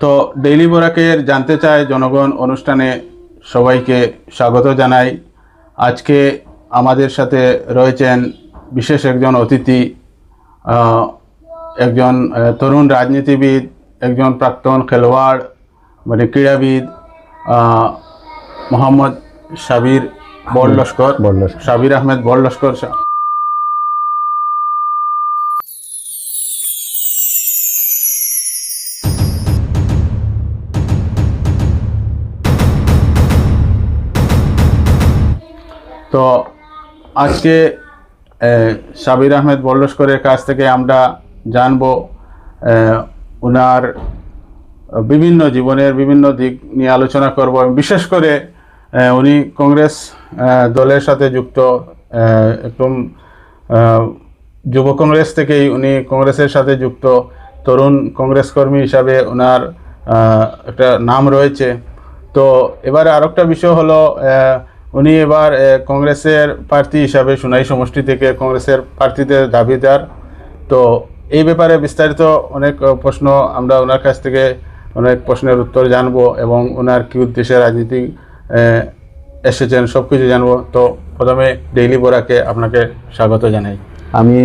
তো ডেইলি বোরাকের জানতে চায় জনগণ অনুষ্ঠানে সবাইকে স্বাগত জানাই আজকে আমাদের সাথে রয়েছেন বিশেষ একজন অতিথি একজন তরুণ রাজনীতিবিদ একজন প্রাক্তন খেলোয়াড় মানে ক্রীড়াবিদ মোহাম্মদ সাবির বড় লস্কর। সাবির আহমেদ বড় লস্কর তো আজকে সাবির আহমেদ বল্লস্করের কাছ থেকে আমরা জানব ওনার বিভিন্ন জীবনের বিভিন্ন দিক নিয়ে আলোচনা করব বিশেষ করে উনি কংগ্রেস দলের সাথে যুক্ত একদম যুব কংগ্রেস থেকেই উনি কংগ্রেসের সাথে যুক্ত তরুণ কংগ্রেস কর্মী হিসাবে ওনার একটা নাম রয়েছে। তো এবারে আরেকটা বিষয় হলো উনি এবার কংগ্রেসের প্রার্থী হিসাবে সোনাই সমষ্টি থেকে কংগ্রেসের প্রার্থীদের দাবিদার। তো এই ব্যাপারে বিস্তারিত অনেক প্রশ্ন আমরা ওনার কাছ থেকে অনেক প্রশ্নের উত্তর জানব এবং ওনার কী উদ্দেশ্যে রাজনীতি এসেছেন সব কিছু জানব। তো প্রথমে ডেইলি বোরাকে আপনাকে স্বাগত জানাই। আমি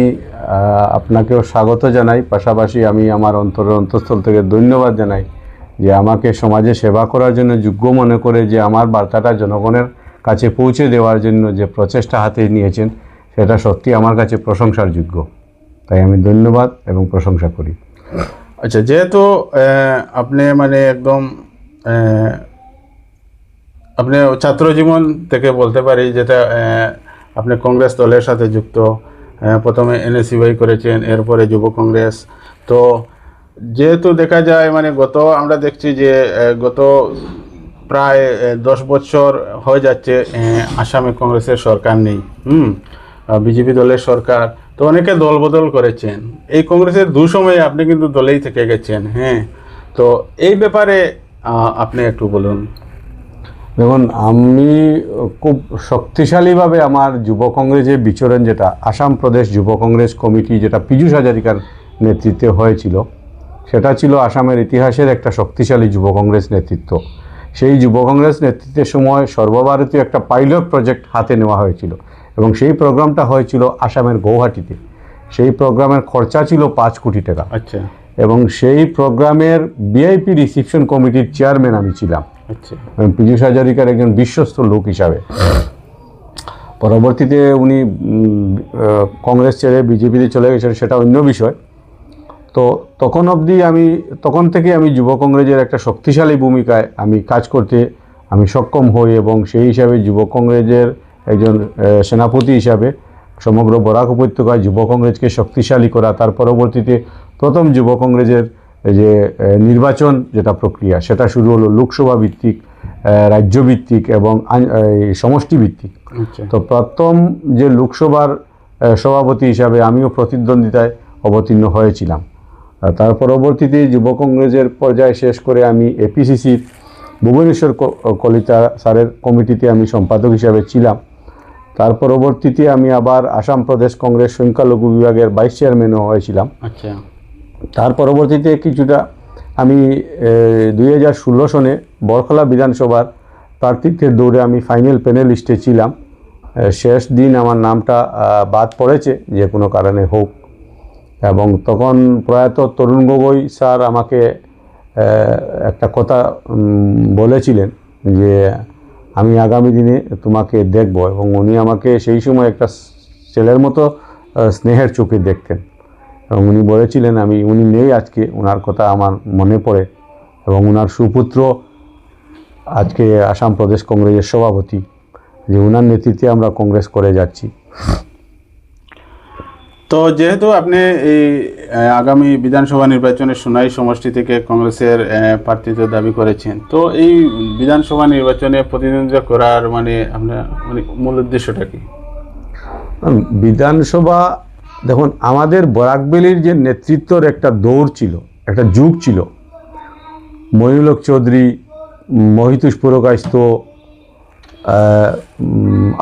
আপনাকেও স্বাগত জানাই। পাশাপাশি আমি আমার অন্তরের অন্তঃস্থল থেকে ধন্যবাদ জানাই যে আমাকে সমাজে সেবা করার জন্য যোগ্য মনে করে যে আমার বার্তাটা জনগণের কাছে পৌঁছে দেওয়ার জন্য যে প্রচেষ্টা হাতে নিয়েছেন, সেটা সত্যি আমার কাছে প্রশংসার যোগ্য তাই আমি ধন্যবাদ এবং প্রশংসা করি। আচ্ছা যেহেতু আপনি মানে একদম আপনি ছাত্র জীবন থেকে বলতে পারি যেটা আপনি কংগ্রেস দলের সাথে যুক্ত প্রথমে এনএসইউআই করেছেন, এরপরে যুব কংগ্রেস। তো, যেহেতু দেখা যায় মানে গত, আমরা দেখছি যে গত প্রায় দশ বছর হয়ে যাচ্ছে আসামে কংগ্রেসের সরকার নেই, হুম? বিজেপি দলের সরকার, তো অনেকে দল বদল করেছেন। এই কংগ্রেসের দুসময়ে আপনি কিন্তু দলেই থেকে গেছেন হ্যাঁ? তো এই ব্যাপারে আপনি একটু বলুন। দেখুন, আমি খুব শক্তিশালীভাবে আমার যুব কংগ্রেসের বিচরণ যেটা, আসাম প্রদেশ যুব কংগ্রেস কমিটি যেটা পীযূষ হাজারিকার নেতৃত্বে হয়েছিল, সেটা ছিল আসামের ইতিহাসের একটা শক্তিশালী যুব কংগ্রেস নেতৃত্ব। সেই যুব কংগ্রেস নেতৃত্বের সময় সর্বভারতীয় একটা পাইলট প্রজেক্ট হাতে নেওয়া হয়েছিল এবং সেই প্রোগ্রামটা হয়েছিল আসামের গৌহাটিতে। সেই প্রোগ্রামের খরচা ছিল পাঁচ কোটি টাকা। আচ্ছা। এবং সেই প্রোগ্রামের বিআইপি রিসিপশন কমিটির চেয়ারম্যান আমি ছিলাম। আচ্ছা। পীযূষ হাজারিকার একজন বিশ্বস্ত লোক হিসাবে। পরবর্তীতে উনি কংগ্রেস ছেড়ে বিজেপিতে চলে গেছেন সেটা অন্য বিষয়। তো তখন অবধি আমি তখন থেকে আমি যুব কংগ্রেসের একটা শক্তিশালী ভূমিকায় আমি কাজ করতে আমি সক্ষম হই এবং সেই হিসাবে যুব কংগ্রেসের একজন সেনাপতি হিসাবে সমগ্র বরাক উপত্যকায় যুব কংগ্রেসকে শক্তিশালী করা তার পরবর্তীতে প্রথম যুব কংগ্রেসের যে নির্বাচন যেটা প্রক্রিয়া সেটা শুরু হলো লোকসভা ভিত্তিক রাজ্যভিত্তিক এবং আন- এই সমষ্টি ভিত্তিক আচ্ছা। তো প্রথম যে লোকসভার সভাপতি হিসাবে আমিও প্রতিদ্বন্দ্বিতায় অবতীর্ণ হয়েছিলাম। তার পরবর্তীতে যুব কংগ্রেসের পর্যায়ে শেষ করে আমি এপিসিসির ভুবনেশ্বর কলিতা স্যারের কমিটিতে আমি সম্পাদক হিসাবে ছিলাম। তার পরবর্তীতে আমি আবার আসাম প্রদেশ কংগ্রেস সংখ্যালঘু বিভাগের ভাইস চেয়ারম্যানও হয়েছিলাম। আচ্ছা। তার পরবর্তীতে কিছুটা আমি দুই হাজার ষোলো সনে বরখলা বিধানসভার প্রার্থীত্বের দৌড়ে আমি ফাইনাল প্যানেলিস্টে ছিলাম। শেষ দিন আমার নামটা বাদ পড়েছে যে কোনো কারণে হোক। এবং তখন প্রয়াত তরুণ গগৈ স্যার আমাকে একটা কথা বলেছিলেন যে আমি আগামী দিনে তোমাকে দেখব এবং উনি আমাকে সেই সময় একটা ছেলের মতো স্নেহের চোখে দেখতেন। এবং উনি বলেছিলেন, আমি, উনি নেই আজকে ওনার কথা আমার মনে পড়ে। এবং ওনার সুপুত্র আজকে আসাম প্রদেশ কংগ্রেসের সভাপতি, যে ওনার নেতৃত্বে আমরা কংগ্রেস করে যাচ্ছি। তো যেহেতু আপনি এই আগামী বিধানসভা নির্বাচনে সোনাই সমষ্টি থেকে কংগ্রেসের প্রার্থীত্ব দাবি করেছেন, তো এই বিধানসভা নির্বাচনে প্রতিদ্বন্দ্বিতা করার মানে আপনার মানে মূল উদ্দেশ্যটা কি? বিধানসভা, দেখুন, আমাদের বরাকবেলির যে নেতৃত্বর একটা দৌড় ছিল, একটা যুগ ছিল মহিউলক চৌধুরী, মহিতুষ পুরকাস্ত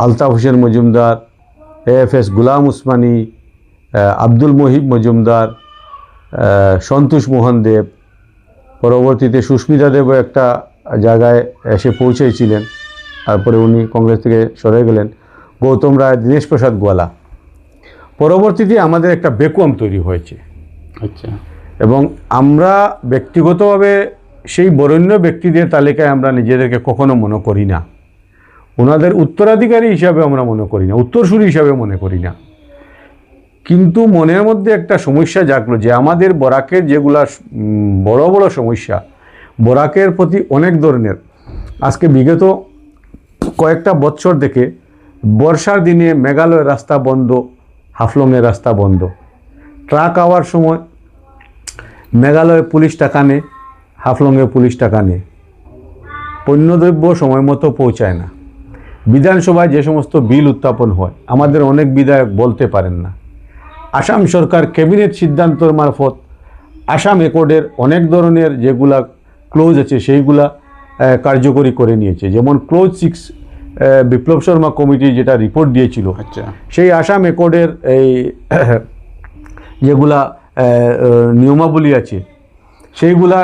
আলতাফ হোসেন মজুমদার এফ এস গুলাম উসমানী আব্দুল মহিব মজুমদার সন্তোষ মোহন দেব। পরবর্তীতে সুস্মিতা দেবও একটা জায়গায় এসে পৌঁছেছিলেন। তারপরে উনি কংগ্রেস থেকে সরে গেলেন। গৌতম রায় দীনেশ প্রসাদ গোয়ালা। পরবর্তীতে আমাদের একটা বেকুয়াম তৈরি হয়েছে। আচ্ছা। এবং আমরা ব্যক্তিগতভাবে সেই বরেণ্য ব্যক্তিদের তালিকায় আমরা নিজেদেরকে কখনো মনে করি না। ওনাদের উত্তরাধিকারী হিসাবে আমরা মনে করি না উত্তরসূরি হিসাবে মনে করি না। কিন্তু মনের মধ্যে একটা সমস্যা জাগলো যে আমাদের বরাকের যেগুলা বড় বড় সমস্যা, বরাকের প্রতি অনেক ধরনের। আজকে বিগত কয়েকটা বছর থেকে বর্ষার দিনে মেঘালয়ের রাস্তা বন্ধ, হাফলংয়ের রাস্তা বন্ধ। ট্রাক আওয়ার সময় মেঘালয়ে পুলিশ টাকা নেয় হাফলংয়ে পুলিশ টাকা নেয়। পণ্যদ্রব্য সময় মতো পৌঁছায় না। বিধানসভায় যে সমস্ত বিল উত্থাপন হয়, আমাদের অনেক বিধায়ক বলতে পারেন না। আসাম সরকার ক্যাবিনেট সিদ্ধান্তর মারফত আসাম একর্ডের অনেক ধরনের যেগুলা ক্লোজ আছে সেইগুলা কার্যকরী করে নিয়েছে। যেমন clause six Biplab Sharma committee যেটা রিপোর্ট দিয়েছিল আচ্ছা। সেই আসাম একর্ডের এই যেগুলা নিয়মাবলী আছে সেইগুলা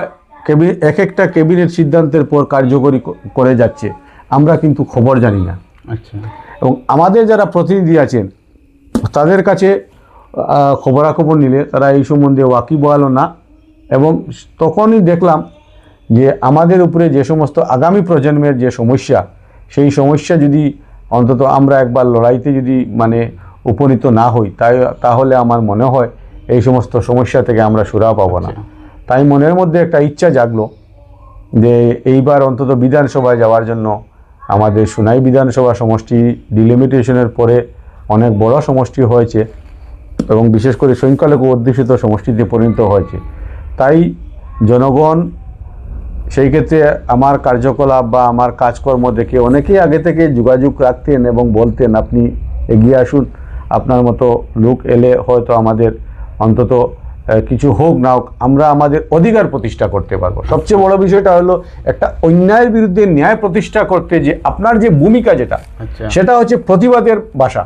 এক একটা ক্যাবিনেট সিদ্ধান্তের পর কার্যকরী করে যাচ্ছে। আমরা কিন্তু খবর জানি না। আচ্ছা। এবং আমাদের যারা প্রতিনিধি আছেন তাদের কাছে খবরাখবর নিলে তারা এই সম্বন্ধে ওয়াকিবহালও না। এবং তখনই দেখলাম যে আমাদের উপরে যে সমস্ত আগামী প্রজন্মের যে সমস্যা সেই সমস্যা যদি অন্তত আমরা একবার লড়াইতে যদি মানে উপনীত না হই তাই তাহলে আমার মনে হয় এই সমস্ত সমস্যা থেকে আমরা সুরা পাবো না। তাই মনের মধ্যে একটা ইচ্ছা জাগলো যে এইবার অন্তত বিধানসভায় যাওয়ার জন্য আমাদের সুনাই বিধানসভা সমষ্টি ডিলিমিটেশনের পরে অনেক বড় সমষ্টি হয়েছে। এবং বিশেষ করে সংখ্যালঘু অধ্যুষিত সমষ্টিতে পরিণত হয়েছে। তাই জনগণ সেই ক্ষেত্রে আমার কার্যকলাপ বা আমার কাজকর্ম দেখে অনেকেই আগে থেকে যোগাযোগ রাখতেন এবং বলতেন আপনি এগিয়ে আসুন আপনার মতো লোক এলে হয়তো আমাদের অন্তত কিছু হোক না হোক আমরা আমাদের অধিকার প্রতিষ্ঠা করতে পারব। সবচেয়ে বড় বিষয়টা হলো একটা অন্যায়ের বিরুদ্ধে ন্যায় প্রতিষ্ঠা করতে যে আপনার যে ভূমিকা যেটা আচ্ছা। সেটা হচ্ছে প্রতিবাদের ভাষা।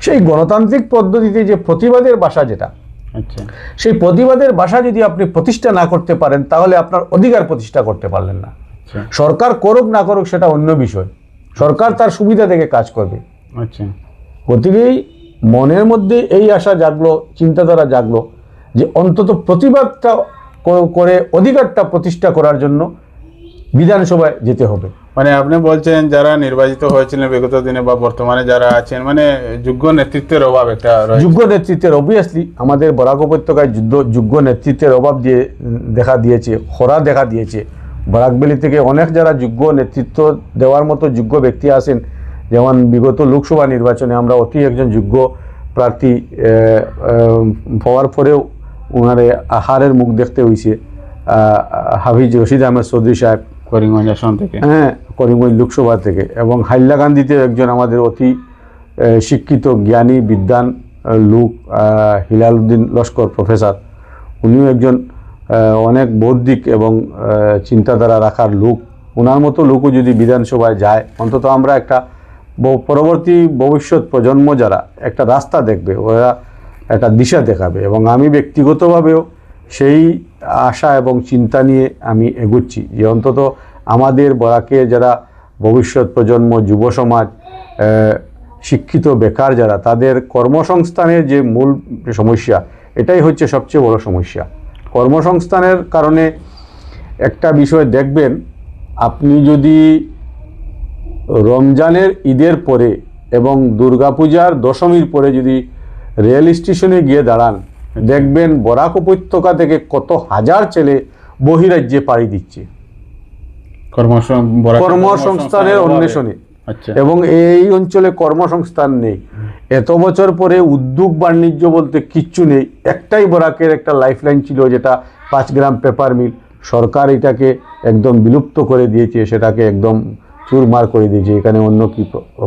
সেই গণতান্ত্রিক পদ্ধতিতে যে প্রতিবাদের ভাষা যেটা আচ্ছা। সেই প্রতিবাদের ভাষা যদি আপনি প্রতিষ্ঠা না করতে পারেন তাহলে আপনার অধিকার প্রতিষ্ঠা করতে পারলেন না। আচ্ছা। সরকার করুক না করুক সেটা অন্য বিষয়। সরকার তার সুবিধা থেকে কাজ করবে। আচ্ছা। গতিকেই মনের মধ্যে এই আশা জাগলো চিন্তাধারা জাগলো যে অন্তত প্রতিবাদটা করে অধিকারটা প্রতিষ্ঠা করার জন্য বিধানসভায় যেতে হবে। মানে আপনি বলছেন যারা নির্বাচিত হয়েছিলেন বিগত দিনে বা বর্তমানে যারা আছেন মানে যোগ্য নেতৃত্বের অভাব একটা যোগ্য নেতৃত্বের অবভিয়াসলি আমাদের বরাক উপত্যকায় যুদ্ধ যোগ্য নেতৃত্বের অভাব দিয়ে দেখা দিয়েছে খরা দেখা দিয়েছে বরাকবেলি থেকে অনেক যারা যোগ্য নেতৃত্ব দেওয়ার মতো যোগ্য ব্যক্তি আছেন যেমন বিগত লোকসভা নির্বাচনে আমরা অতি একজন যোগ্য প্রার্থী হওয়ার পরেও ওনারে আহারের মুখ দেখতে হয়েছে হাফিজ রশিদ আহমেদ চৌধুরী সাহেব। করিমগঞ্জ আসন থেকে। হ্যাঁ করিমগঞ্জ লোকসভা থেকে এবং হাইলাকান্দিতে একজন আমাদের অতি শিক্ষিত জ্ঞানী বিদ্বান আহ, লোক আহ, হিলাল উদ্দিন লস্কর প্রফেসর। উনিও একজন অনেক বৌদ্ধিক এবং চিন্তাধারা রাখার লোক। ওনার মতো লোকও যদি বিধানসভায় যায় অন্তত আমরা একটা পরবর্তী ভবিষ্যৎ প্রজন্ম যারা একটা রাস্তা দেখবে ওরা একটা দিশা দেখাবে এবং আমি ব্যক্তিগতভাবেও সেই আশা এবং চিন্তা নিয়ে আমি এগুচ্ছি যে অন্তত আমাদের বরাকে যারা ভবিষ্যৎ প্রজন্ম, যুব সমাজ শিক্ষিত, বেকার যারা, তাদের কর্মসংস্থানের যে মূল সমস্যা, এটাই হচ্ছে সবচেয়ে বড় সমস্যা। কর্মসংস্থানের কারণে একটা বিষয় দেখবেন, আপনি যদি রমজানের ঈদের পরে এবং দুর্গাপূজার দশমীর পরে যদি রেল স্টেশনে গিয়ে দাঁড়ান, দেখবেন বরাক উপত্যকা থেকে কত হাজার ছেলে বহিরাজ্যে পাড়ি দিচ্ছে। কর্মসংস্থানের অন্বেষণে। আচ্ছা। এবং এই অঞ্চলে কর্মসংস্থান নেই। এত বছর পরে উদ্যোগ বাণিজ্য বলতে কিচ্ছু নেই। একটাই বরাকের একটা লাইফলাইন ছিল যেটা পাঁচ গ্রাম পেপার মিল। সরকার এটাকে একদম বিলুপ্ত করে দিয়েছে সেটাকে একদম চুরমার করে দিয়েছে। এখানে অন্য কি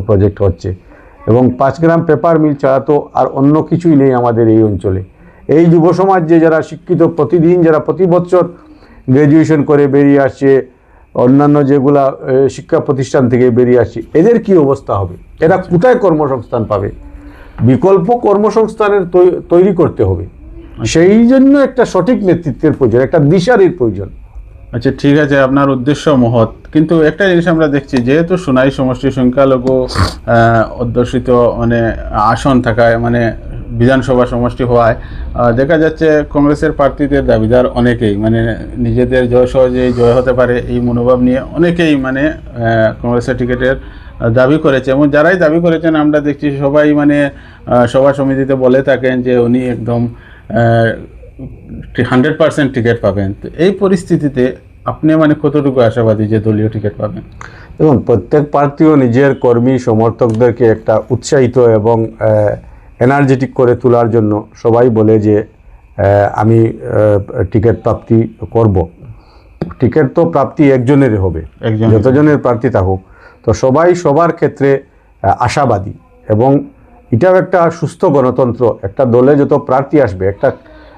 প্রজেক্ট হচ্ছে? এবং পাঁচ গ্রাম পেপার মিল ছাড়া তো আর অন্য কিছুই নেই আমাদের এই অঞ্চলে। এই যুব সমাজ যে যারা শিক্ষিত প্রতিদিন যারা প্রতি বছর গ্র্যাজুয়েশন করে বেরিয়ে আসছে অন্যান্য যেগুলা শিক্ষা প্রতিষ্ঠান থেকে বেরিয়ে আসছে এদের কি অবস্থা হবে? এরা কোথায় কর্মসংস্থান পাবে? বিকল্প কর্মসংস্থানের তৈরি করতে হবে। সেই জন্য একটা সঠিক নেতৃত্বের প্রয়োজন একটা দিশারির প্রয়োজন। আচ্ছা ঠিক আছে আপনার উদ্দেশ্য মহৎ। কিন্তু একটা জিনিস আমরা দেখছি যেহেতু সোনাই সমষ্টি সংখ্যালঘু অধ্যুষিত মানে আসন থাকায় মানে বিধানসভা সমষ্টি হওয়ায় দেখা যাচ্ছে কংগ্রেসের প্রার্থীদের দাবিদার অনেকেই মানে নিজেদের জয় সহজেই জয় হতে পারে এই মনোভাব নিয়ে অনেকেই মানে কংগ্রেসের টিকিটের দাবি করেছে। এবং যারাই দাবি করেছেন, আমরা দেখছি সবাই মানে সভা সমিতিতে বলে থাকেন যে উনি একদম হান্ড্রেড পার্সেন্ট টিকিট পাবেন। তো এই পরিস্থিতিতে আপনি মানে কতটুকু আশাবাদী যে দলীয় টিকিট পাবেন? দেখুন, প্রত্যেক প্রার্থীও নিজের কর্মী, সমর্থকদেরকে একটা উৎসাহিত এবং এনার্জেটিক করে তোলার জন্য সবাই বলে যে আমি টিকিট প্রাপ্তি করব। টিকিট তো প্রাপ্তি একজনেরই হবে যতজনের প্রার্থী তা হোক। তো সবাই সবার ক্ষেত্রে আশাবাদী এবং এটাও একটা সুস্থ গণতন্ত্র। একটা দলে যত প্রার্থী আসবে একটা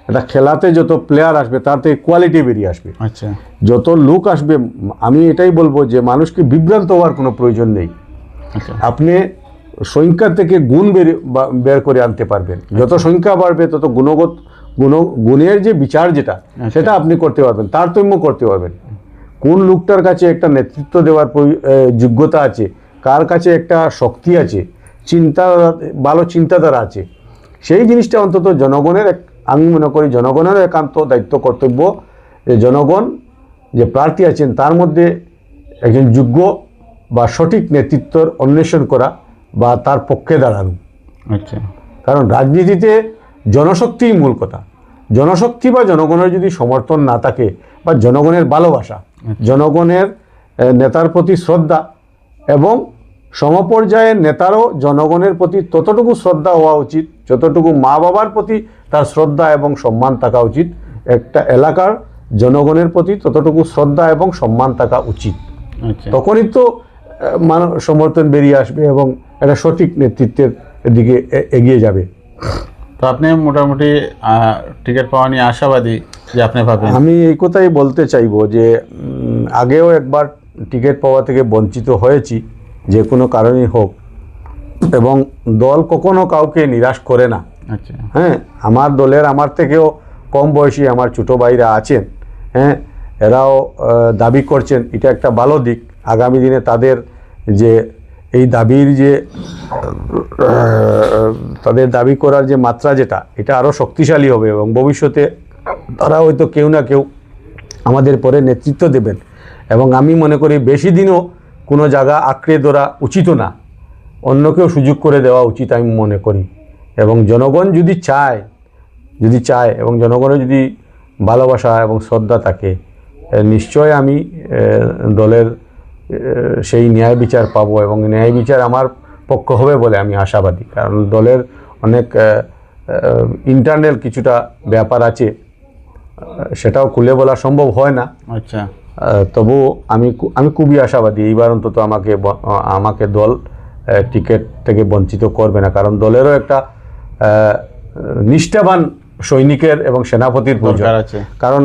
একটা খেলাতে যত প্লেয়ার আসবে তার থেকে কোয়ালিটি বেরিয়ে আসবে। আচ্ছা। যত লোক আসবে আমি এটাই বলব যে মানুষকে বিভ্রান্ত হওয়ার কোনো প্রয়োজন নেই। আচ্ছা। আপনি সংখ্যা থেকে গুণ বের বের করে আনতে পারবেন। যত সংখ্যা বাড়বে তত গুণগত গুণ গুণের যে বিচার যেটা সেটা আপনি করতে পারবেন তারতম্য করতে পারবেন। কোন লোকটার কাছে একটা নেতৃত্ব দেওয়ার যোগ্যতা আছে কার কাছে একটা শক্তি আছে চিন্তা ভালো চিন্তাধারা আছে সেই জিনিসটা অন্তত জনগণের এক আমি মনে করি জনগণের একান্ত দায়িত্ব কর্তব্য যে জনগণ যে প্রার্থী আছেন তার মধ্যে একজন যোগ্য বা সঠিক নেতৃত্বর অন্বেষণ করা বা তার পক্ষে দাঁড়ানো। আচ্ছা। কারণ রাজনীতিতে জনশক্তিই মূল কথা। জনশক্তি বা জনগণের যদি সমর্থন না থাকে বা জনগণের ভালোবাসা জনগণের নেতার প্রতি শ্রদ্ধা এবং সমপর্যায়ের নেতারও জনগণের প্রতি ততটুকু শ্রদ্ধা হওয়া উচিত যতটুকু মা বাবার প্রতি তার শ্রদ্ধা এবং সম্মান থাকা উচিত একটা এলাকার জনগণের প্রতি ততটুকু শ্রদ্ধা এবং সম্মান থাকা উচিত। আচ্ছা। তখনই তো মানুষ সমর্থন বেরিয়ে আসবে এবং একটা সঠিক নেতৃত্বের দিকে এগিয়ে যাবে। তো আপনি মোটামুটি টিকিট পাওয়া নিয়ে আশাবাদী যে আপনি পাবেন। আমি এই কথাই বলতে চাইব যে আগেও একবার টিকিট পাওয়া থেকে বঞ্চিত হয়েছি যে কোনো কারণেই হোক এবং দল কখনো কাউকে নিরাশ করে না। আচ্ছা। হ্যাঁ আমার দলের আমার থেকেও কম বয়সী আমার ছোটো ভাইরা আছেন হ্যাঁ এরাও দাবি করছেন এটা একটা ভালো দিক। আগামী দিনে তাদের যে এই দাবির যে, তাদের দাবি করার যে মাত্রা যেটা, এটা আরও শক্তিশালী হবে এবং ভবিষ্যতে তারা হয়তো কেউ না কেউ আমাদের পরে নেতৃত্ব দেবেন। এবং আমি মনে করি বেশি দিনও কোনো জায়গা আঁকড়ে ধরা উচিত না। অন্যকেও সুযোগ করে দেওয়া উচিত আমি মনে করি। এবং জনগণ যদি চায় যদি চায় এবং জনগণের যদি ভালোবাসা এবং শ্রদ্ধা থাকে নিশ্চয় আমি দলের সেই ন্যায় বিচার পাবো এবং ন্যায় বিচার আমার পক্ষ হবে বলে আমি আশাবাদী। কারণ দলের অনেক ইন্টারনাল কিছুটা ব্যাপার আছে সেটাও খুলে বলা সম্ভব হয় না। আচ্ছা। তবু আমি আমি খুবই আশাবাদী এইবার অন্তত আমাকে আমাকে দল টিকিট থেকে বঞ্চিত করবে না। কারণ দলেরও একটা নিষ্ঠাবান সৈনিকের এবং সেনাপতির প্রয়োজন। আছে। কারণ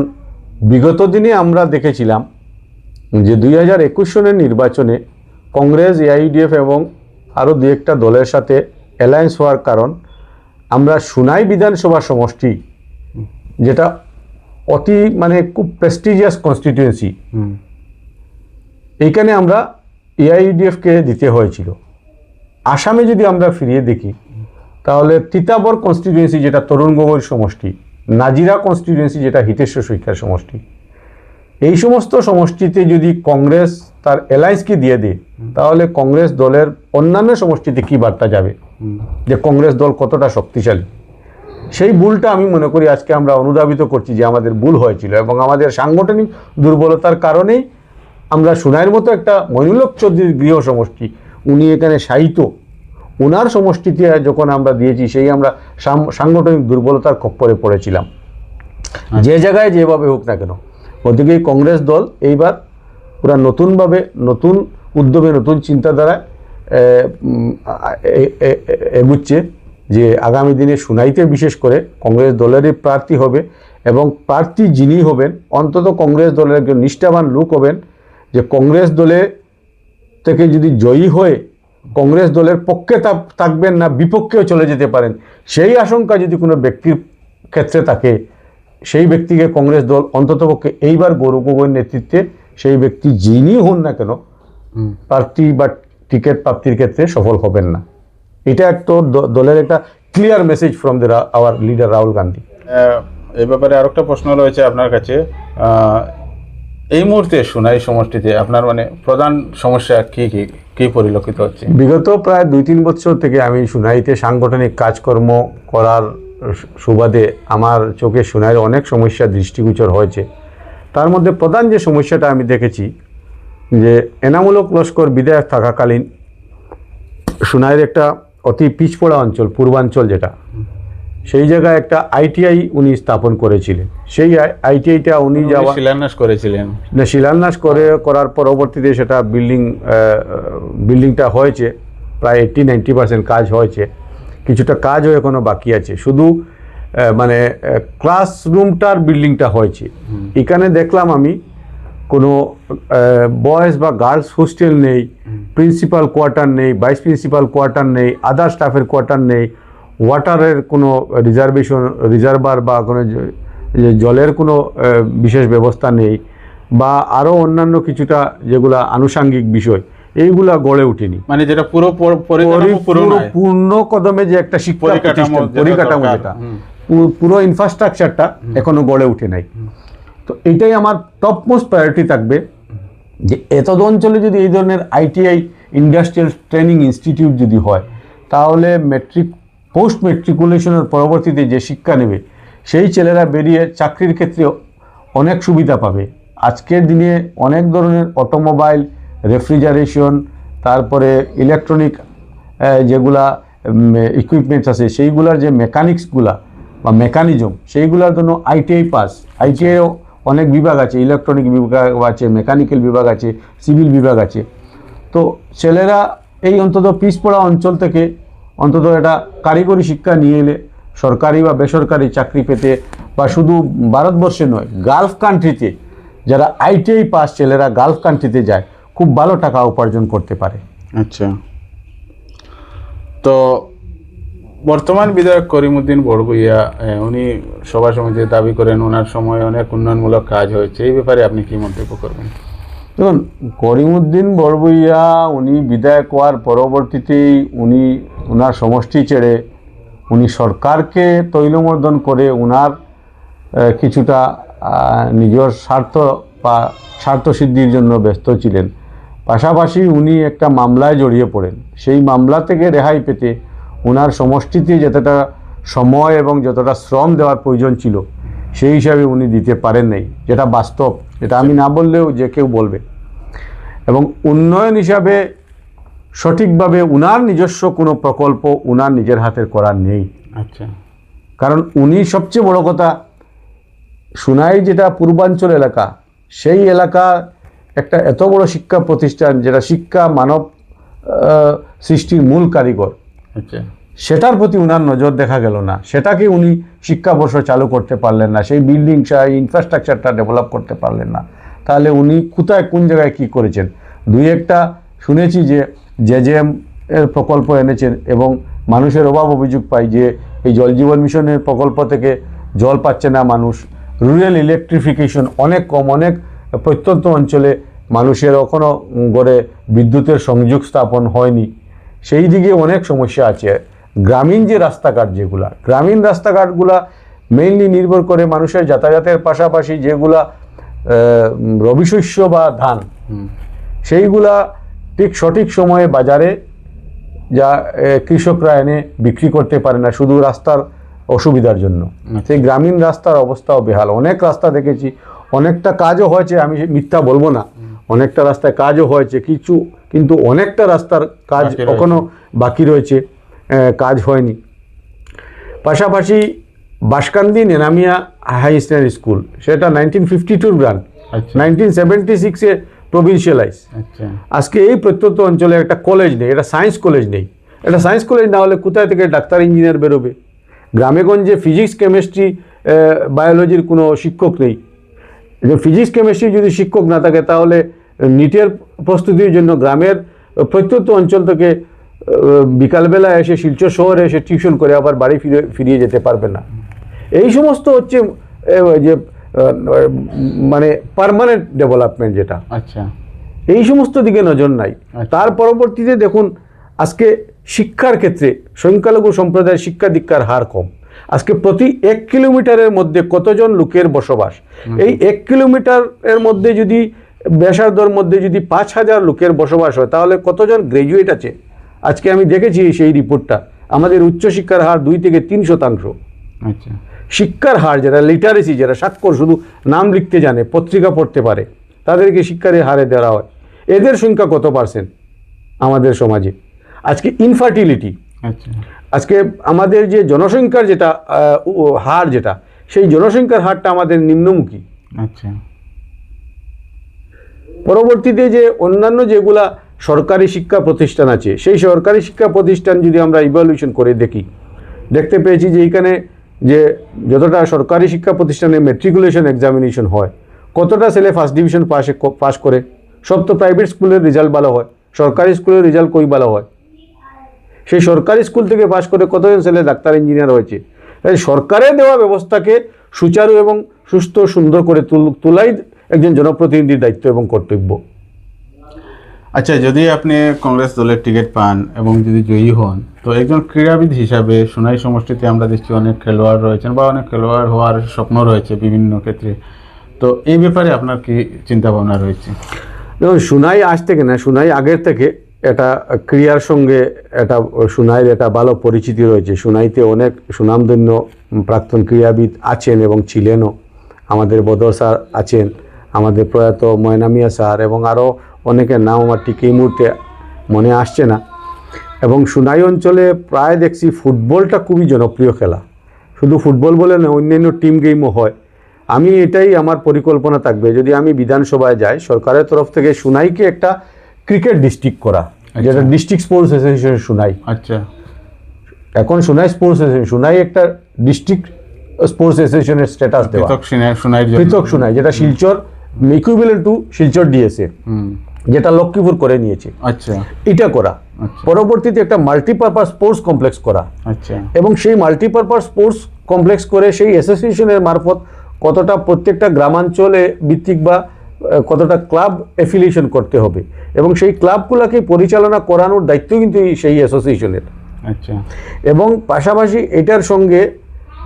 বিগত দিনে আমরা দেখেছিলাম যে দুই হাজার একুশ সনের নির্বাচনে কংগ্রেস এআইডিএফ এবং আরও দু একটা দলের সাথে অ্যালায়েন্স হওয়ার কারণ আমরা সুনাই বিধানসভা সমষ্টি যেটা অতি মানে খুব প্রেস্টিজিয়াস কনস্টিটিউয়েন্সি এইখানে আমরা এআইডিএফকে দিতে হয়েছিল। আসামে যদি আমরা ফিরিয়ে দেখি তাহলে তিতাবর কনস্টিটিউয়েন্সি যেটা তরুণ গগৈর সমষ্টি নাজিরা কনস্টিটিউয়েন্সি যেটা হিতেশ্বর শইকার সমষ্টি এই সমস্ত সমষ্টিতে যদি কংগ্রেস তার অ্যালায়েন্সকে দিয়ে দেয় তাহলে কংগ্রেস দলের অন্যান্য সমষ্টিতে কি বার্তা যাবে? যে কংগ্রেস দল কতটা শক্তিশালী। সেই ভুলটা আমি মনে করি আজকে আমরা অনুধাবিত করছি যে আমাদের ভুল হয়েছিল এবং আমাদের সাংগঠনিক দুর্বলতার কারণেই আমরা সুনাইয়ের মতো একটা মইনুলক চৌধুরীর গৃহ সমষ্টি উনি এখানে সাহিত্য ওনার সমষ্টিতে যখন আমরা দিয়েছি সেই আমরা সাংগঠনিক দুর্বলতার খপ্পরে পড়েছিলাম। যে জায়গায় যেভাবে হোক না কেন। ওদিকে কংগ্রেস দল এইবার পুরা নতুনভাবে, নতুন উদ্যমে নতুন চিন্তাধারায় এগুচ্ছে যে আগামী দিনে শুনাইতে বিশেষ করে কংগ্রেস দলেরই প্রার্থী হবে এবং প্রার্থী যিনি হবেন, অন্তত কংগ্রেস দলের একজন নিষ্ঠাবান লোক হবেন, যে কংগ্রেস দলে থেকে যদি জয়ী হয়ে কংগ্রেস দলের পক্ষে থাকবেন না, বিপক্ষেও চলে যেতে পারেন, সেই আশঙ্কা যদি কোনো ব্যক্তির ক্ষেত্রে থাকে সেই ব্যক্তিকে কংগ্রেস দল অন্ততপক্ষে এইবার গৌরব গগৈর নেতৃত্বে সেই ব্যক্তি যিনি হন না কেন প্রার্থী বা টিকিট প্রাপ্তির ক্ষেত্রে সফল হবেন না। এটা একটা দলের একটা clear message from the our leader Rahul Gandhi এ ব্যাপারে আর একটা প্রশ্ন রয়েছে আপনার কাছে। এই মুহূর্তে সোনাই সমষ্টিতে আপনার মানে প্রধান সমস্যা কি কি কি পরিলক্ষিত হচ্ছে? বিগত প্রায় দুই তিন বছর থেকে আমি সুনাইতে সাংগঠনিক কাজকর্ম করার সুবাদে আমার চোখে সুনাইয়ের অনেক সমস্যা দৃষ্টিগোচর হয়েছে। তার মধ্যে প্রধান যে সমস্যাটা আমি দেখেছি যে এনামূলক লস্কর বিধায়ক থাকাকালীন সোনাইয়ের একটা অতি পিছপড়া অঞ্চল পূর্বাঞ্চল যেটা সেই জায়গায় একটা আইটিআই উনি স্থাপন করেছিলেন। সেই আইটিআইটা উনি উনি যাওয়া শিলান্যাস করেছিলেন। না শিলান্যাস করে করার পরবর্তীতে সেটা বিল্ডিং বিল্ডিংটা হয়েছে প্রায় এইট্টি নাইনটি পার্সেন্ট কাজ হয়েছে। কিছুটা কাজও এখনও বাকি আছে। শুধু মানে ক্লাসরুমটার বিল্ডিংটা হয়েছে। এখানে দেখলাম আমি কোনো বয়েজ বা গার্লস হোস্টেল নেই প্রিন্সিপাল কোয়ার্টার নেই ভাইস প্রিন্সিপাল কোয়ার্টার নেই আদার স্টাফের কোয়ার্টার নেই ওয়াটারের কোনো রিজার্ভেশন রিজার্ভার বা কোনো জলের কোনো বিশেষ ব্যবস্থা নেই বা আরও অন্যান্য কিছুটা যেগুলা আনুষাঙ্গিক বিষয়। এইগুলা গড়ে ওঠেনি। মানে যেটা পুরো পর- পরিকাঠামো পুরো পুরো পূর্ণ কদমে যে একটা শিক্ষা পরিকাঠামো প্রতিষ্ঠান পরিকাঠামো যেটা পুরো ইনফ্রাস্ট্রাকচারটা এখনও গড়ে উঠে নাই। তো এটাই আমার টপ মোস্ট প্রায়োরিটি থাকবে যে এতদ অঞ্চলে যদি এই ধরনের আইটিআই ইন্ডাস্ট্রিয়াল ট্রেনিং ইনস্টিটিউট যদি হয় তাহলে মেট্রিক পোস্ট মেট্রিকুলেশনের পরবর্তীতে যে শিক্ষা নেবে সেই ছেলেরা বেরিয়ে চাকরির ক্ষেত্রে অনেক সুবিধা পাবে। আজকের দিনে অনেক ধরনের অটোমোবাইল রেফ্রিজারেশন, তারপরে ইলেকট্রনিক যেগুলা ইকুইপমেন্টস আছে, সেইগুলার যে মেকানিক্সগুলা বা মেকানিজম, সেইগুলোর জন্য আইটিআই পাস। আইটিআই অনেক বিভাগ আছে, ইলেকট্রনিক বিভাগ আছে, মেকানিক্যাল বিভাগ আছে, সিভিল বিভাগ আছে। তো ছেলেরা এই অন্তত পিছপড়া অঞ্চল থেকে অন্তত এটা কারিগরি শিক্ষা নিয়ে এলে, সরকারি বা বেসরকারি চাকরি পেতে, বা শুধু ভারতবর্ষে নয়, গালফ কান্ট্রিতে যারা আইটিআই পাস ছেলেরা গালফ কান্ট্রিতে যায় খুব ভালো টাকা উপার্জন করতে পারে। আচ্ছা। তো বর্তমান বিধায়ক করিমউদ্দিন বড়বুইয়া আহ, উনি সভা সমিতিতে দাবি করেন ওনার সময় অনেক উন্নয়নমূলক কাজ হয়েছে। এই ব্যাপারে আপনি কি মন্তব্য করবেন? দেখুন করিমউদ্দিন বড়বইয়া উনি বিধায়ক হওয়ার পরবর্তীতেই উনি ওনার সমষ্টি ছেড়ে উনি সরকারকে তৈলমর্দন করে ওনার কিছুটা নিজের স্বার্থ বা স্বার্থসিদ্ধির জন্য ব্যস্ত ছিলেন। পাশাপাশি উনি একটা মামলায় জড়িয়ে পড়েন। সেই মামলা থেকে রেহাই পেতে ওনার সমষ্টিতে যতটা সময় এবং যতটা শ্রম দেওয়ার প্রয়োজন ছিল সেই হিসাবে উনি দিতে পারেন নাই যেটা বাস্তব যেটা আমি না বললেও যে কেউ বলবে। এবং উন্নয়ন হিসাবে সঠিকভাবে উনার নিজস্ব কোনো প্রকল্প উনার নিজের হাতের করার নেই। আচ্ছা। কারণ উনি সবচেয়ে বড় কথা সুনাই যেটা পূর্বাঞ্চল এলাকা সেই এলাকা একটা এত বড় শিক্ষা প্রতিষ্ঠান যেটা শিক্ষা মানব সৃষ্টির মূল কারিগর। আচ্ছা সেটার প্রতি উনার নজর দেখা গেল না। সেটাকে উনি শিক্ষাবর্ষ চালু করতে পারলেন না। সেই বিল্ডিং সেই ইনফ্রাস্ট্রাকচারটা ডেভেলপ করতে পারলেন না। তাহলে উনি কোথায় কোন জায়গায় কি করেছেন? দুই একটা শুনেছি যে জেজেএম এর প্রকল্প এনেছেন এবং মানুষের অভাব অভিযোগ পাই যে এই জল জীবন মিশনের প্রকল্প থেকে জল পাচ্ছে না মানুষ। রুরাল ইলেকট্রিফিকেশন অনেক কম অনেক প্রত্যন্ত অঞ্চলে মানুষের এখনও গড়ে বিদ্যুতের সংযোগ স্থাপন হয়নি। সেই দিকে অনেক সমস্যা আছে। গ্রামীণ যে রাস্তাঘাট যেগুলা গ্রামীণ রাস্তাঘাটগুলা মেইনলি নির্ভর করে মানুষের যাতায়াতের পাশাপাশি যেগুলা আহ, রবি শস্য বা ধান সেইগুলা ঠিক সঠিক সময়ে বাজারে যা কৃষকরা এনে বিক্রি করতে পারে না শুধু রাস্তার অসুবিধার জন্য। সেই গ্রামীণ রাস্তার অবস্থাও বেহাল। অনেক রাস্তা দেখেছি অনেকটা কাজও হয়েছে আমি মিথ্যা বলব না। অনেকটা রাস্তায় কাজও হয়েছে কিছু কিন্তু অনেকটা রাস্তার কাজ এখনও বাকি রয়েছে কাজ হয়নি। পাশাপাশি বাসকান্দি নেনামিয়া হাই স্ট্যান্ড স্কুল সেটা নাইনটিন ফিফটি টুর গ্রান্ট আচ্ছা। নাইনটিন সেভেন্টি সিক্সে প্রভিনশিয়ালাইজ আচ্ছা। আজকে এই প্রত্যন্ত অঞ্চলে একটা কলেজ নেই এটা সায়েন্স কলেজ নেই। এটা সায়েন্স কলেজ না হলে কোথায় থেকে ডাক্তার ইঞ্জিনিয়ার বেরোবে? গ্রামেগঞ্জে ফিজিক্স কেমিস্ট্রি বায়োলজির কোনো শিক্ষক নেই। ফিজিক্স কেমিস্ট্রি যদি শিক্ষক না থাকে তাহলে নিটের প্রস্তুতির জন্য গ্রামের প্রত্যন্ত অঞ্চল থেকে বিকালবেলা এসে শিলচর শহরে এসে টিউশন করে আবার বাড়ি ফিরে ফিরিয়ে যেতে পারবে না। এই সমস্ত হচ্ছে ওই যে মানে পার্মানেন্ট ডেভেলপমেন্ট যেটা। আচ্ছা। এই সমস্ত দিকে নজর নাই। আচ্ছা। তার পরবর্তীতে দেখুন আজকে শিক্ষার ক্ষেত্রে সংখ্যালঘু সম্প্রদায়ের শিক্ষা দীক্ষার হার কম। আজকে প্রতি এক কিলোমিটারের মধ্যে কতজন লোকের বসবাস? এই এক কিলোমিটারের মধ্যে যদি বেসার্ধর মধ্যে যদি পাঁচ হাজার লোকের বসবাস হয় তাহলে কতজন গ্র্যাজুয়েট আছে? আজকে আমি দেখেছি সেই রিপোর্টটা। আমাদের উচ্চশিক্ষার হার দুই থেকে তিন শতাংশ। আচ্ছা। শিক্ষার হার যারা লিটারেসি যারা স্বাক্ষর শুধু নাম লিখতে জানে পত্রিকা পড়তে পারে তাদেরকে শিক্ষার হারে দেওয়া হয়। এদের সংখ্যা কত পার্সেন্ট আমাদের সমাজে? আজকে ইনফার্টিলিটি আচ্ছা। আজকে আমাদের যে জনসংখ্যার যেটা হার যেটা সেই জনসংখ্যার হারটা আমাদের নিম্নমুখী। আচ্ছা। পরবর্তীতে যে অন্যান্য যেগুলা সরকারি শিক্ষা প্রতিষ্ঠান আছে, সেই সরকারি শিক্ষা প্রতিষ্ঠান যদি আমরা ইভ্যালুয়েশন করে দেখি, দেখতে পেয়েছি যে এইখানে যে যতটা সরকারি শিক্ষা প্রতিষ্ঠানে মেট্রিকুলেশন এক্সামিনেশন হয়, কতটা ছেলে ফার্স্ট ডিভিশন পাশে পাস করে, সব তো প্রাইভেট স্কুলের রেজাল্ট ভালো হয়, সরকারি স্কুলের রেজাল্ট কই ভালো হয়? সেই সরকারি স্কুল থেকে পাশ করে কতজন ছেলে ডাক্তার ইঞ্জিনিয়ার হয়েছে? তাই সরকারের দেওয়া ব্যবস্থাকে সুচারু এবং সুস্থ সুন্দর করে তুল- তোলাই একজন জনপ্রতিনিধির দায়িত্ব এবং কর্তব্য। আচ্ছা যদি আপনি কংগ্রেস দলের টিকিট পান এবং যদি জয়ী হন তো একজন ক্রীড়াবিদ হিসাবে সোনাই সমষ্টিতে আমরা দেখছি অনেক খেলোয়াড় রয়েছেন বা অনেক খেলোয়াড় হওয়ার স্বপ্ন রয়েছে বিভিন্ন ক্ষেত্রে। তো এই ব্যাপারে আপনার কি চিন্তা ভাবনা রয়েছে? দেখুন সোনাই আজ থেকে না সোনাই আগের থেকে এটা ক্রিয়ার সঙ্গে এটা সুনাইয়ের একটা ভালো পরিচিতি রয়েছে। সোনাইতে অনেক সুনামধন্য প্রাক্তন ক্রীড়াবিদ আছেন এবং ছিলেনও। আমাদের বদর স্যার আছেন। আমাদের প্রয়াত ময়নামিয়া স্যার এবং আরও অনেকের নাম আমার ঠিক এই মুহূর্তে মনে আসছে না। এবং সুনাই অঞ্চলে প্রায় দেখছি ফুটবলটা খুবই জনপ্রিয় খেলা। শুধু ফুটবল বলে না অন্যান্য টিম গেমও হয়। আমি এটাই আমার পরিকল্পনা থাকবে যদি আমি বিধানসভায় যাই সরকারের তরফ থেকে সুনাইকে একটা ক্রিকেট ডিস্ট্রিক্ট করা যেটা ডিস্ট্রিক্ট স্পোর্টস অ্যাসোসিয়েশন সুনাই। আচ্ছা। এখন সুনাই স্পোর্টস অ্যাসোসিয়েশন সুনাই একটা ডিস্ট্রিক্ট স্পোর্টস অ্যাসোসিয়েশনের স্ট্যাটাস দেওয়া। পৃথক সুনাই যেটা Silchar equivalent to Silchar DSA যেটা লক্ষ্মীপুর করে নিয়েছে। আচ্ছা। এটা করা। আচ্ছা। পরবর্তীতে একটা মাল্টিপারপাস স্পোর্টস কমপ্লেক্স করা। আচ্ছা। এবং সেই মাল্টিপারপাস স্পোর্টস কমপ্লেক্স করে সেই অ্যাসোসিয়েশনের মারফত কতটা প্রত্যেকটা গ্রামাঞ্চলে ভিত্তিক বা কতটা ক্লাব অ্যাফিলিয়েশন করতে হবে। এবং সেই ক্লাবগুলোকে পরিচালনা করানোর দায়িত্ব কিন্তু সেই অ্যাসোসিয়েশনের আচ্ছা। এবং পাশাপাশি এটার সঙ্গে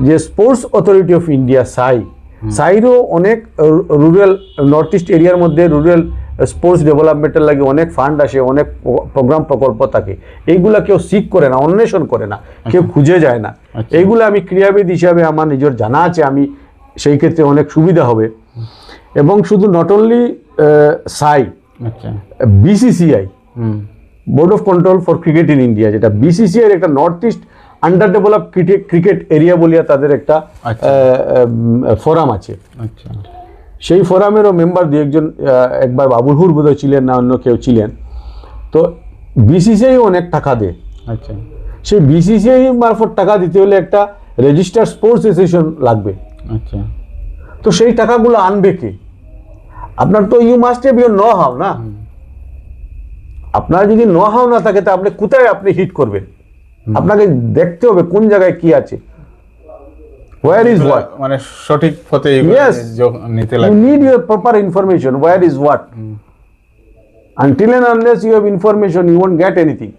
যে স্পোর্টস অথরিটি অফ ইন্ডিয়া সাই সাইরও অনেক রুরাল নর্থ ইস্ট এরিয়ার মধ্যে রুরাল স্পোর্টস ডেভেলপমেন্টের লাগে অনেক ফান্ড আসে অনেক প্রোগ্রাম প্রকল্প থাকে। এইগুলা কেউ সিক করে না অন্বেষণ করে না কেউ খুঁজে যায় না। আচ্ছা। এইগুলো আমি ক্রীড়াবিদ হিসাবে আমার নিজের জানা আছে আমি সেই ক্ষেত্রে অনেক সুবিধা হবে। এবং শুধু নট অনলি সাই আচ্ছা। BCCI hmm. Board of control for cricket in India যেটা বিসিসিআই একটা north east under develop cricket area বলিয়া তাদের একটা আচ্ছা। ফোরাম আছে। আচ্ছা। সেই ফোরামেরও মেম্বার দু একজন একবার বাবুল হুর বোধহয় ছিলেন না অন্য কেউ ছিলেন। তো বিসিসিআই অনেক টাকা দেয়। আচ্ছা। সেই বিসিসিআই মারফত টাকা দিতে হলে একটা রেজিস্টার স্পোর্টস অ্যাসোসিয়েশন লাগবে। আচ্ছা। তো সেই টাকাগুলো আনবে কে? আপনার তো ইউ মাস্ট হ্যাভ ইউর ন? হাও না আপনার যদি ন হাও না থাকে তা আপনি কোথায় আপনি হিট করবেন? আপনাকে দেখতে হবে কোন জায়গায় কি আছে। Where is what? মানে সঠিক পথে Yes. নিতে need your proper information war is what until and unless you have information you won't get anything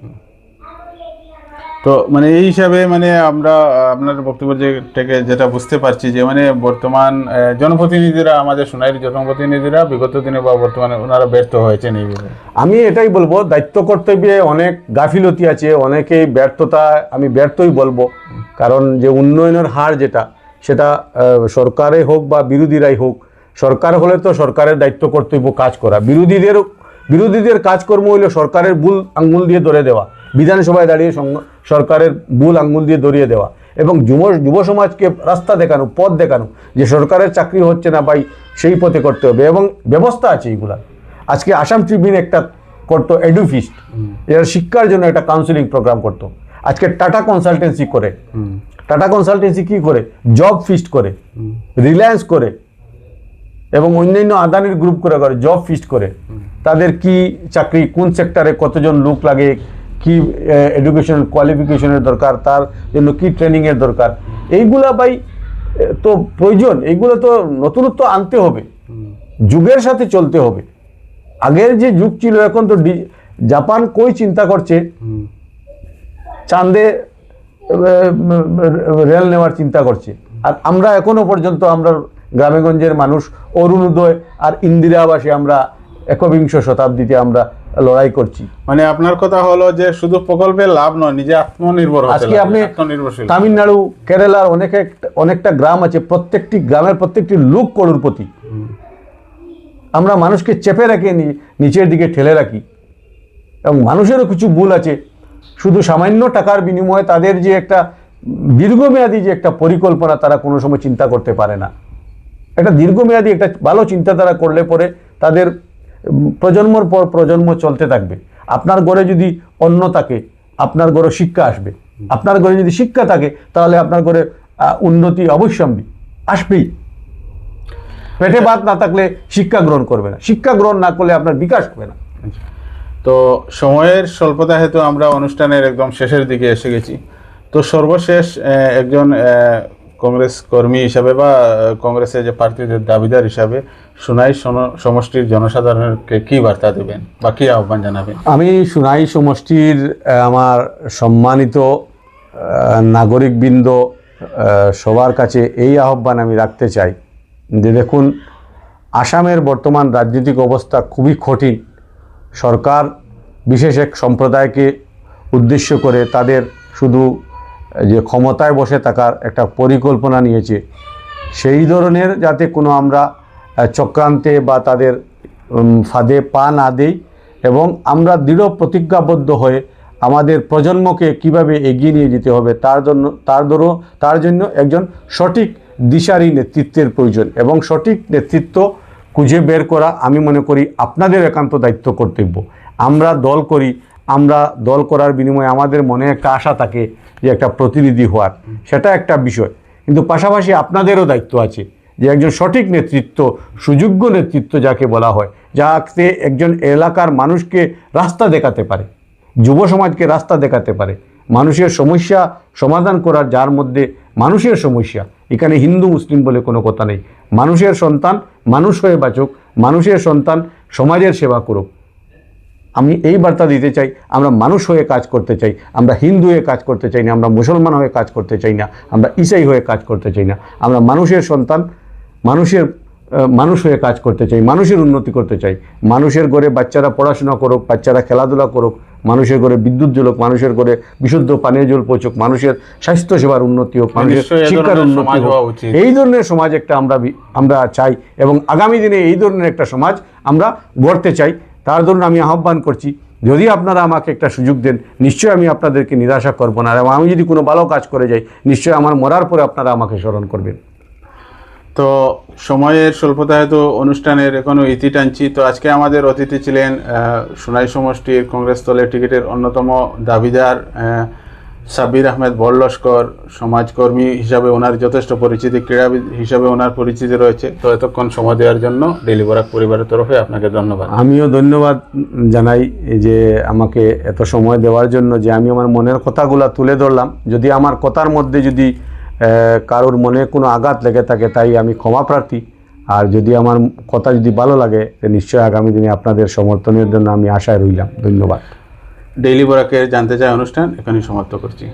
তো মানে এই হিসাবে মানে আমরা, আপনার বক্তব্য যে থেকে যেটা বুঝতে পারছি যে মানে বর্তমান জনপ্রতিনিধিরা, আমাদের সোনাইয়ের জনপ্রতিনিধিরা বিগত দিনে বা বর্তমানে ওনারা ব্যর্থ হয়েছেন এই আমি এটাই বলব, দায়িত্ব কর্তব্যে অনেক গাফিলতি আছে, অনেকেই ব্যর্থতা আমি ব্যর্থই বলব। কারণ যে উন্নয়নের হার যেটা, সেটা সরকারে হোক বা বিরোধীরাই হোক, সরকার হলে তো সরকারের দায়িত্ব কর্তব্য কাজ করা। বিরোধীদের বিরোধীদের কাজকর্ম হইল সরকারের ভুল আঙ্গুল দিয়ে ধরে দেওয়া। বিধানসভায় দাঁড়িয়ে সরকারের ভুল আঙ্গুল দিয়ে ধরিয়ে দেওয়া এবং যুব যুব সমাজকে রাস্তা দেখানো পথ দেখানো যে সরকারের চাকরি হচ্ছে না ভাই সেই পথে করতে হবে এবং ব্যবস্থা আছে এইগুলা আজকে আসাম ট্রিবিউন একটা করতো এডুফিস্ট। এরা শিক্ষার জন্য একটা কাউন্সিলিং প্রোগ্রাম করতো। আজকে টাটা কনসালটেন্সি করে। টাটা কনসালটেন্সি কি করে? জব ফিস্ট করে। রিলায়েন্স করে। এবং অন্যান্য আদানির গ্রুপ করে করে জব ফিস্ট করে। তাদের কি চাকরি কোন সেক্টরে কতজন লোক লাগে কি এডুকেশন কোয়ালিফিকেশনের দরকার, তার জন্য কি ট্রেনিংয়ের দরকার, এইগুলা ভাই তো প্রয়োজন, এইগুলো তো নতুনত্ব আনতে হবে, যুগের সাথে চলতে হবে। আগের যে যুগ ছিল, এখন তো জাপান কই চিন্তা করছে? চাঁদে রেল নেওয়ার চিন্তা করছে। আর আমরা এখনও পর্যন্ত আমরা গ্রামেগঞ্জের মানুষ, অরুণোদয় আর ইন্দিরা আবাসে আমরা একবিংশ শতাব্দীতে আমরা লড়াই করছি। মানে আপনার কথা হলো যে শুধু প্রকল্পের লাভ নয় নিজে আত্মনির্ভর আজকে আপনি আত্মনির্ভরশীল। তামিলনাড়ু কেরালার অনেক অনেকটা গ্রাম আছে প্রত্যেকটি গ্রামের প্রত্যেকটি লোক করুরপতি আমরা মানুষকে চেপে রাখি নিচের দিকে ঠেলে রাখি। এবং মানুষেরও কিছু ভুল আছে। শুধু সামান্য টাকার বিনিময়ে তাদের যে একটা দীর্ঘমেয়াদী যে একটা পরিকল্পনা তারা কোনো সময় চিন্তা করতে পারে না। একটা দীর্ঘমেয়াদী একটা ভালো চিন্তাধারা করলে পরে তাদের প্রজন্মর পর প্রজন্ম চলতে থাকবে। আপনার ঘরে যদি অন্ন থাকে, আপনার ঘরে শিক্ষা আসবে। আপনার ঘরে যদি শিক্ষা থাকে, তাহলে আপনার ঘরে উন্নতি অবশ্যম্বী, আসবেই। পেটে ভাত না থাকলে শিক্ষা গ্রহণ করবে না। শিক্ষা গ্রহণ না করলে আপনার বিকাশ হবে না। তো সময়ের স্বল্পতা হেতু আমরা অনুষ্ঠানের একদম শেষের দিকে এসে গেছি। তো সর্বশেষ একজন কংগ্রেস কর্মী হিসাবে বা কংগ্রেসের যে প্রার্থীদের দাবিদার হিসাবে সোনাই সমষ্টির জনসাধারণকে কি বার্তা দেবেন বা কি আহ্বান জানাবেন? আমি সুনাই সমষ্টির আমার সম্মানিত নাগরিকবৃন্দ সবার কাছে এই আহ্বান আমি রাখতে চাই যে দেখুন, আসামের বর্তমান রাজনৈতিক অবস্থা খুবই কঠিন। সরকার বিশেষ এক সম্প্রদায়কে উদ্দেশ্য করে তাদের শুধু যে ক্ষমতায় বসে থাকার একটা পরিকল্পনা নিয়েছে। সেই ধরনের যাতে কোনো আমরা চক্রান্তে বা তাদের ফাঁদে পা না দেই এবং আমরা দৃঢ় প্রতিজ্ঞাবদ্ধ হয়ে আমাদের প্রজন্মকে কীভাবে এগিয়ে নিয়ে যেতে হবে তার জন্য, তার ধরো, তার জন্য একজন সঠিক দিশারি নেতৃত্বের প্রয়োজন এবং সঠিক নেতৃত্ব খুঁজে বের করা আমি মনে করি আপনাদের একান্ত দায়িত্ব কর্তব্য। আমরা দল করি, আমরা দল করার বিনিময়ে আমাদের মনে একটা আশা থাকে যে একটা প্রতিনিধি হওয়ার, সেটা একটা বিষয়। কিন্তু পাশাপাশি আপনাদেরও দায়িত্ব আছে। যে একজন সঠিক নেতৃত্ব, সুযোগ্য নেতৃত্ব যাকে বলা হয়, যাতে একজন এলাকার মানুষকে রাস্তা দেখাতে পারে, যুব সমাজকে রাস্তা দেখাতে পারে। মানুষের সমস্যা সমাধান করার যার মধ্যে মানুষের সমস্যা, এখানে হিন্দু, মুসলিম বলে কোনো কথা নেই। মানুষের সন্তান মানুষ হয়ে বাঁচুক, মানুষের সন্তান সমাজের সেবা করুক। আমি এই বার্তা দিতে চাই, আমরা মানুষ হয়ে কাজ করতে চাই, আমরা হিন্দু হয়ে কাজ করতে চাই না, আমরা মুসলমান হয়ে কাজ করতে চাই না, আমরা ইসাই হয়ে কাজ করতে চাই না। আমরা মানুষের সন্তান মানুষের মানুষ হয়ে কাজ করতে চাই মানুষের উন্নতি করতে চাই। মানুষের ঘরে বাচ্চারা পড়াশোনা করুক বাচ্চারা খেলাধুলা করুক মানুষের ঘরে বিদ্যুৎ জ্বলুক মানুষের ঘরে বিশুদ্ধ পানীয় জল পৌঁছুক মানুষের স্বাস্থ্য সেবার উন্নতি হোক মানুষের শিক্ষার উন্নতি হোক। এই ধরনের সমাজ একটা আমরা আমরা চাই এবং আগামী দিনে এই ধরনের একটা সমাজ আমরা গড়তে চাই। তার জন্য আমি আহ্বান করছি যদি আপনারা আমাকে একটা সুযোগ দেন নিশ্চয়ই আমি আপনাদেরকে নিরাশা করব না। এবং আমি যদি কোনো ভালো কাজ করে যাই নিশ্চয়ই আমার মরার পরে আপনারা আমাকে স্মরণ করবেন। তো সময়ের স্বল্পতা হেতু অনুষ্ঠানের এখনও ইতি টানছি। তো আজকে আমাদের অতিথি ছিলেন সোনাই সমষ্টির কংগ্রেস দলের টিকিটের অন্যতম দাবিদার সাব্বির আহমেদ বড়লস্কর সমাজকর্মী হিসাবে ওনার যথেষ্ট পরিচিতি, ক্রীড়াবিদ হিসাবে ওনার পরিচিতি রয়েছে। তো এতক্ষণ সময় দেওয়ার জন্য ডেলি বরাক পরিবারের তরফে আপনাকে ধন্যবাদ। আমিও ধন্যবাদ জানাই যে আমাকে এত সময় দেওয়ার জন্য যে আমি আমার মনের কথাগুলো তুলে ধরলাম। যদি আমার কথার মধ্যে যদি কারোর মনে কোনো আঘাত লেগে থাকে তাই আমি ক্ষমা প্রার্থী। আর যদি আমার কথা যদি ভালো লাগে নিশ্চয়ই আগামী দিনে আপনাদের সমর্থনের জন্য আমি আশায় রইলাম। ধন্যবাদ। ডেইলি বরাকের জানতে চাই অনুষ্ঠান এখানেই সমাপ্ত করছি।